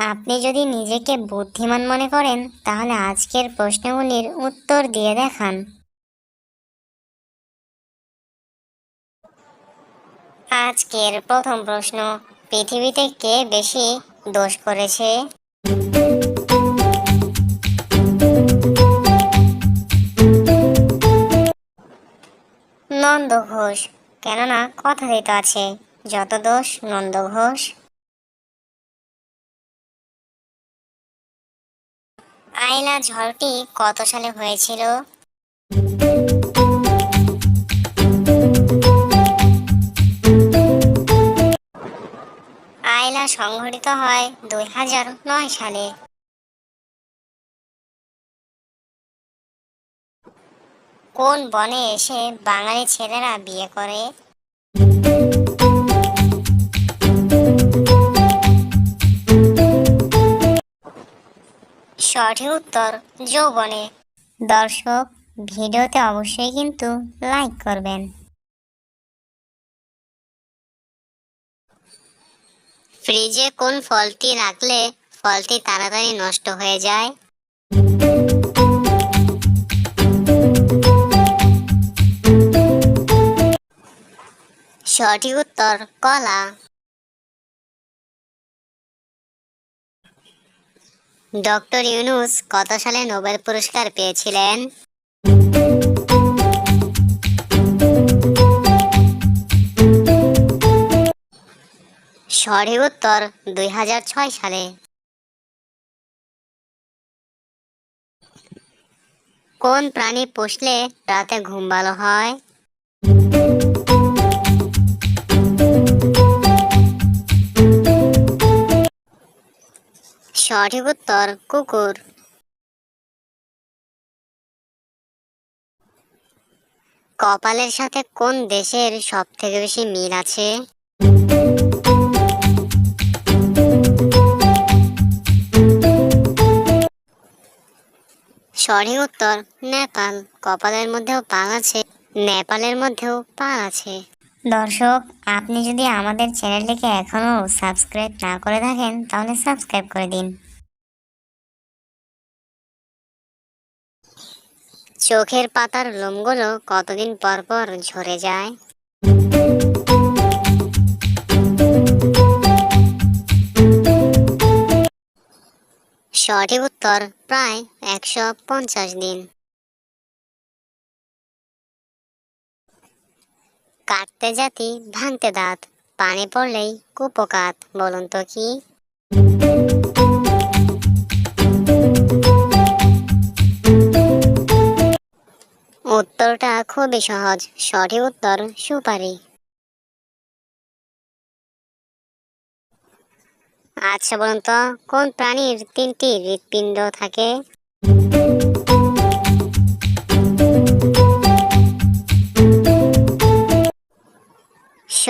আপনি যদি নিজেকে বুদ্ধিমান মনে করেন, তাহলে আজকের প্রশ্নগুলির উত্তর দিয়ে দেখান। আজকের প্রথম প্রশ্ন, পৃথিবীতে কে বেশি দোষ করেছে? নন্দ ঘোষ। কেননা কথা তো আছে, যত দোষ নন্দ ঘোষ। আয়লা ঝড়টি কত সালে হয়েছিল? আয়লা সংঘটিত হয় দুই হাজার নয় সালে। কোন বনে এসে বাঙালি ছেলেরা বিয়ে করে? সঠিক উত্তর যৌবনে। দর্শক, ভিডিওতে অবশ্যই কিন্তু লাইক করবেন। ফ্রিজে কোন ফলটি রাখলে ফলটি তাড়াতাড়ি নষ্ট হয়ে যায়? সঠিক উত্তর, কলা। ডক্টর ইউনুস কত সালে নোবেল পুরস্কার পেয়েছিলেন? সঠিক উত্তর দুই হাজার ছয় সালে। কোন প্রাণী পুষলে রাতে ঘুম ভালো হয়? সঠিক উত্তর, কুকুর। কপালের সাথে কোন দেশের সব থেকে বেশি মিল আছে? সঠিক উত্তর, নেপাল। কপালের মধ্যেও পাল আছে, নেপালের মধ্যেও পাল আছে। দর্শক, আপনি যদি আমাদের চ্যানেলটিকে এখনও সাবস্ক্রাইব না করে থাকেন, তাহলে সাবস্ক্রাইব করে দিন। চোখের পাতার লোমগুলো কতদিন পর পর ঝরে যায়? সঠিক উত্তর প্রায় একশো পঞ্চাশ দিন। কাটতে জাতি ভাঙতে দাঁত, পানি পড়লেই কুপকাত, বলুন তো কি? উত্তরটা খুবই সহজ, সঠিক উত্তর সুপারি। আচ্ছা বলুন তো, কোন প্রাণীর তিনটি হৃৎপিণ্ড থাকে?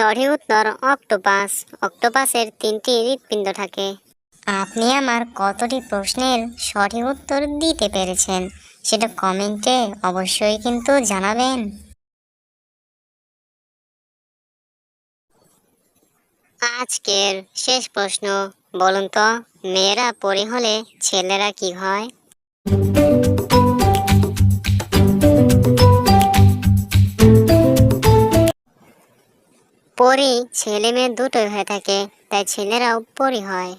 সঠিক উত্তর অক্টোপাস। অক্টোপাসের তিনটি হৃৎপিণ্ড থাকে। আপনি আমার কতটি প্রশ্নের সঠিক উত্তর দিতে পেরেছেন, সেটা কমেন্টে অবশ্যই কিন্তু জানাবেন। আজকের শেষ প্রশ্ন, বলুন তো, মেয়েরা পরি হলে ছেলেরা কি হয়? পরি ছেলে মেয়ে দুটোই হয়ে থাকে তাই ছেলেরাও পরি হয়।